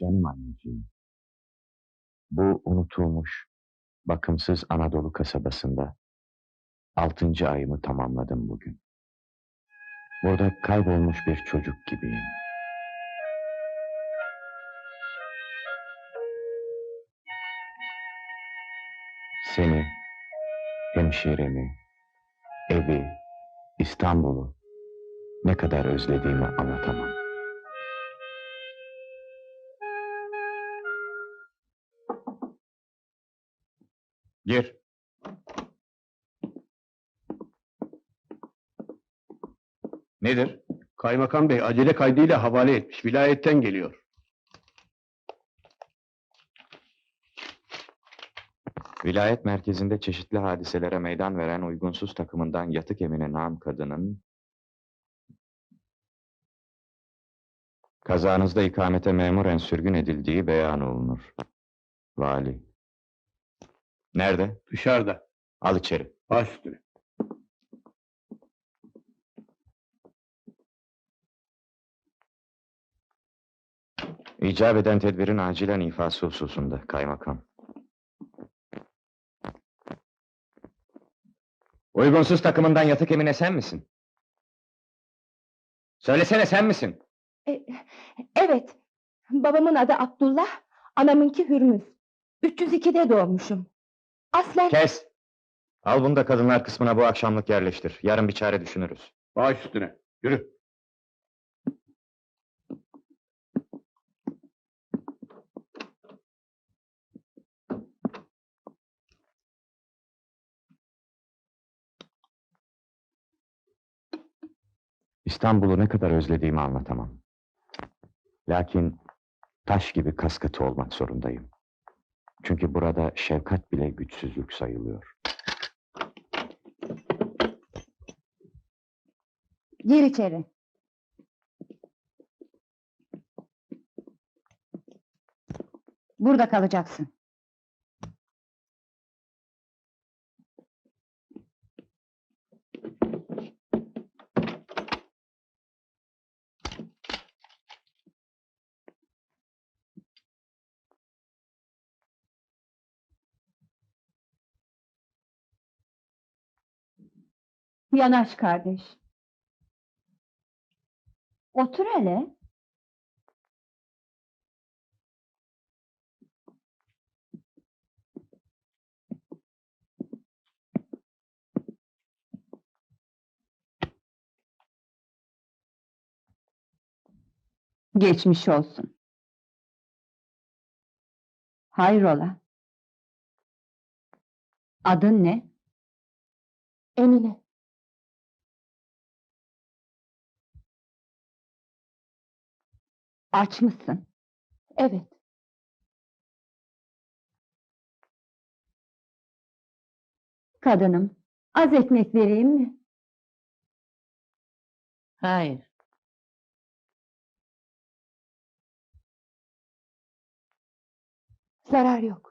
Canım anneciğim. Bu unutulmuş, bakımsız Anadolu kasabasında altıncı ayımı tamamladım bugün. Burada kaybolmuş bir çocuk gibiyim. Seni, hemşiremi, evi, İstanbul'u ne kadar özlediğimi anlatamam. Gir. Nedir? Kaymakam bey acele kaydıyla havale etmiş. Vilayetten geliyor. Vilayet merkezinde çeşitli hadiselere meydan veren uygunsuz takımından yatık emine nam kadının kazanızda ikamete memuren sürgün edildiği beyan olunur. Vali. Nerede? Dışarıda. Al içeri. Baş üstüne. İcap eden tedbirin acilen ifası hususunda kaymakam. Uygunsuz takımından yatık emine sen misin? Söylesene sen misin? E, evet. Babamın adı Abdullah, anamınki Hürmüz. 302'de doğmuşum. Aslen Kes! Al bunu da kadınlar kısmına bu akşamlık yerleştir. Yarın bir çare düşünürüz. Baş üstüne. Yürü. İstanbul'u ne kadar özlediğimi anlatamam. Lakin taş gibi kaskatı olmak zorundayım. Çünkü burada şefkat bile güçsüzlük sayılıyor. gir içeri. Burada kalacaksın. Yanaş kardeş. Otur hele. Geçmiş olsun. Hayrola? Adın ne? Emine. Aç mısın? Evet. Kadınım, az ekmek vereyim mi? Hayır. Zarar yok.